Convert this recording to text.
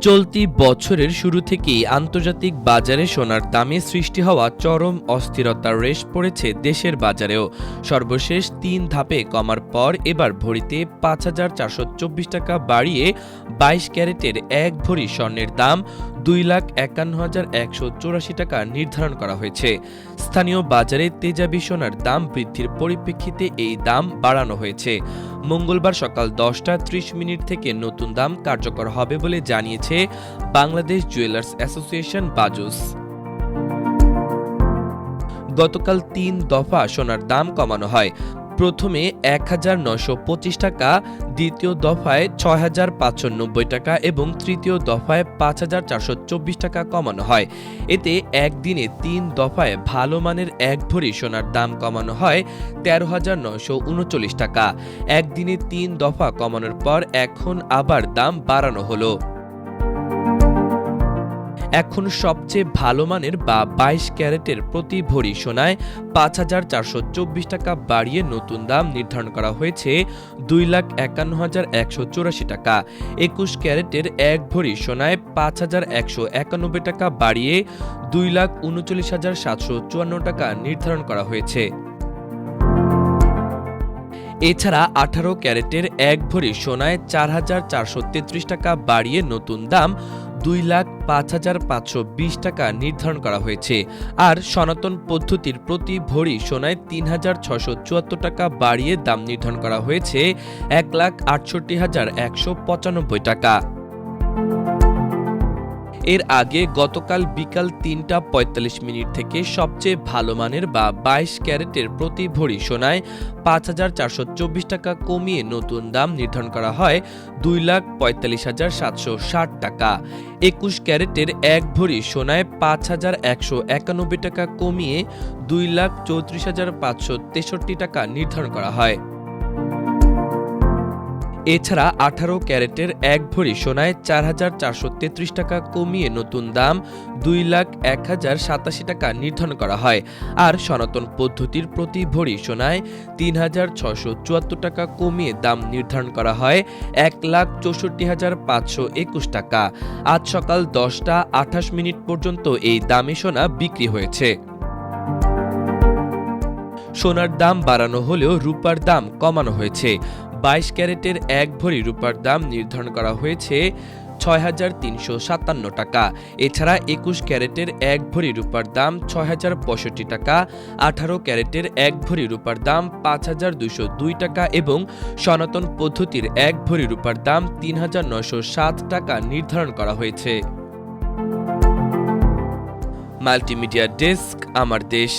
চলতি বছরের শুরু থেকেই আন্তর্জাতিক বাজারে সোনার দামে সৃষ্টি হওয়া চরম অস্থিরতার রেশ পড়েছে দেশের বাজারেও। সর্বশেষ তিন ধাপে কমার পর এবার ভরিতে পাঁচ হাজার চারশো চব্বিশ টাকা বাড়িয়ে বাইশ ক্যারেটের এক ভরি স্বর্ণের দাম দুই লাখ একান্ন হাজার একশো চৌরাশি টাকা নির্ধারণ করা হয়েছে। স্থানীয় বাজারে তেজাবি সোনার দাম বৃদ্ধির পরিপ্রেক্ষিতে এই দাম বাড়ানো হয়েছে। মঙ্গলবার সকাল দশটা ত্রিশ মিনিট থেকে নতুন দাম কার্যকর হবে বলে জানিয়েছে বাংলাদেশ জুয়েলার্স অ্যাসোসিয়েশন বাজুস। গতকাল তিন দফা সোনার দাম কমানো হয়। প্রথমে এক হাজার নশো পঁচিশ টাকা, দ্বিতীয় দফায় ছয় হাজার পাঁচশো নব্বই টাকা এবং তৃতীয় দফায় পাঁচ হাজার চারশো চব্বিশ টাকা কমানো হয়। এতে একদিনে তিন দফায় ভালো মানের এক ভরি সোনার দাম কমানো হয় তেরো হাজার নশো উনচল্লিশ টাকা। একদিনে তিন দফা কমানোর পর এখন আবার দাম বাড়ানো হলো। এখন সবচেয়ে ভালো মানের বা বাইশ ক্যারেটের প্রতি ভরি সোনায় পাঁচ হাজার চারশো চব্বিশ টাকা বাড়িয়ে নতুন দাম নির্ধারণ করা হয়েছে দুই লাখ একান্ন হাজার একশো চৌরাশি টাকা। একুশ ক্যারেটের এক ভরি সোনায় পাঁচ হাজার একশো একানব্বই টাকা বাড়িয়ে দুই লাখ উনচল্লিশ হাজার সাতশো চুয়ান্ন টাকা নির্ধারণ করা হয়েছে। এছাড়া আঠারো ক্যারেটের এক ভরি সোনায় চার হাজার চারশো তেত্রিশ টাকা বাড়িয়ে নতুন দাম দুই লাখ পাঁচ হাজার পাঁচশো বিশ টাকা নির্ধারণ করা হয়েছে। আর সনাতন পদ্ধতির প্রতি ভরি সোনায় তিন হাজার ছশো চুয়াত্তর টাকা বাড়িয়ে দাম নির্ধারণ করা হয়েছে এক লাখ আটষট্টি হাজার একশো পঁচানব্বই টাকা। এর আগে গতকাল বিকাল তিনটা পঁয়তাল্লিশ মিনিট থেকে সবচেয়ে ভালো মানের বা বাইশ ক্যারেটের প্রতি ভরি সোনায় পাঁচ হাজার চারশো চব্বিশ টাকা কমিয়ে নতুন দাম নির্ধারণ করা হয় দুই লাখ পঁয়তাল্লিশ হাজার সাতশো ষাট টাকা। একুশ ক্যারেটের এক ভরি সোনায় পাঁচ হাজার একশো একানব্বই টাকা কমিয়ে দুই লাখ চৌত্রিশ হাজার পাঁচশো তেষট্টি টাকা নির্ধারণ করা হয়। এছাড়া আঠারো ক্যারেটের এক ভরি সোনায় চার হাজার চারশো তেত্রিশ টাকা কমিয়ে নতুন দাম দুই লাখ এক হাজার সাতাশি টাকা নির্ধারণ করা হয়। আর সনাতন পদ্ধতির প্রতি ভরি সোনায় তিন হাজার ছশো চুয়াত্তর টাকা কমিয়ে দাম নির্ধারণ করা হয় এক লাখ চৌষট্টি হাজার পাঁচশো একুশ টাকা। আজ সকাল দশটা আঠাশ মিনিট পর্যন্ত এই দামে সোনা বিক্রি হয়েছে। সোনার দাম বাড়ানো হলেও রূপার দাম কমানো হয়েছে। বাইশ ক্যারেটের এক ভরি রূপার দাম নির্ধারণ করা হয়েছে ছয় হাজার তিনশো সাতান্ন টাকা। এছাড়া একুশ ক্যারেটের এক ভরি রূপার দাম ছয় হাজার পঁয়ষট্টি টাকা, আঠারো ক্যারেটের এক ভরি রূপার দাম পাঁচ হাজার দুশো দুই টাকা এবং সনাতন পদ্ধতির এক ভরি রূপার দাম তিন হাজার নশো সাত টাকা নির্ধারণ করা হয়েছে। মাল্টিমিডিয়া ডেস্ক, আমার দেশ।